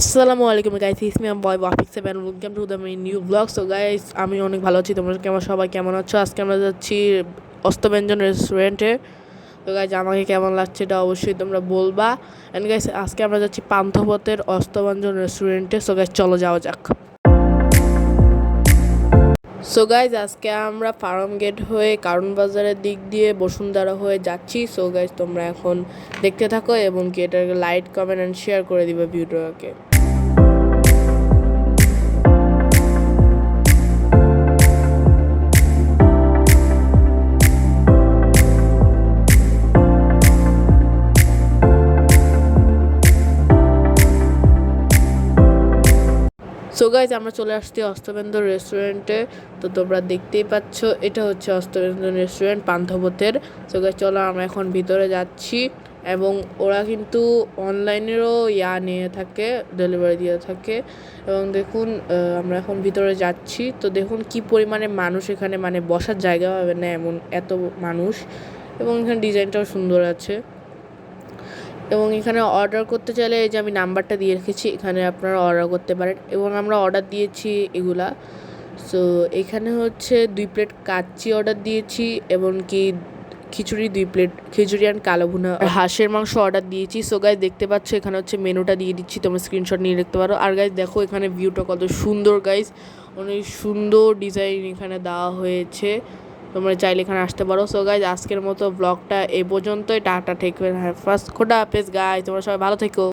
আসসালামু আলাইকুম guys is me I'm boy Wafiq seven welcome to the my new blog so guys আমি অনেক ভালো আছি, তোমরা কেমন, সবাই কেমন আছো? আজকে আমরা যাচ্ছি অস্তব্যঞ্জন রেস্টুরেন্টে তো গাইজ আমাকে কেমন লাগছে এটা অবশ্যই তোমরা বলবা। অ্যান্ড গাইস আজকে আমরা যাচ্ছি পান্থপথের অস্তব্যঞ্জন রেস্টুরেন্টে সো গাইস চলো যাওয়া যাক। সো গাইজ আজকে আমরা ফার্ম গেট হয়ে কারণ বাজারের দিক দিয়ে বসুন্ধরা হয়ে যাচ্ছি। সো গাইজ তোমরা এখন দেখতে থাকো এবং কি এটাকে লাইক কমেন্ট অ্যান্ড শেয়ার করে দিবে ভিডিওকে। সো গাইজ আমরা চলে আসছি অস্তবেন্দর রেস্টুরেন্টে তো তোমরা দেখতেই পাচ্ছ, এটা হচ্ছে অস্তবেন্দর রেস্টুরেন্ট পান্থপথের। সো গাইজ চলো আমরা এখন ভিতরে যাচ্ছি। এবং ওরা কিন্তু অনলাইনেরও ইয়া নিয়ে থাকে ডেলিভারি দিয়ে থাকে। এবং দেখুন আমরা এখন ভিতরে যাচ্ছি। তো দেখুন কি পরিমাণে মানুষ এখানে মানে বসার জায়গা পাবে না এমন, এত মানুষ। এবং এখানে ডিজাইনটাও সুন্দর আছে। এবং এখানে অর্ডার করতে চাইলে এই যে আমি নাম্বারটা দিয়ে রেখেছি এখানে আপনারা অর্ডার করতে পারেন। এবং আমরা অর্ডার দিয়েছি এগুলা। সো এখানে হচ্ছে দুই প্লেট কাচ্চি অর্ডার দিয়েছি এবং কি খিচুড়ি দুই প্লেট খিচুড়ি অ্যান্ড কালো ভুনা হাঁসের মাংস অর্ডার দিয়েছি। সো গাইজ দেখতে পাচ্ছ এখানে হচ্ছে মেনুটা দিয়ে দিচ্ছি তোমরা স্ক্রিনশট নিয়ে দেখতে পারো। আর গাইজ দেখো এখানে ভিউটা কত সুন্দর গাইজ অনেক সুন্দর ডিজাইন এখানে দেওয়া হয়েছে। তোমরা চাইলে এখানে আসতে পারো। সো গাইজ আজকের মতো ব্লগটা এ পর্যন্তই। টাটা হ্যাঁ ফার্স্ট খোটা হাফেজ গাই তোমরা সবাই ভালো থেকো।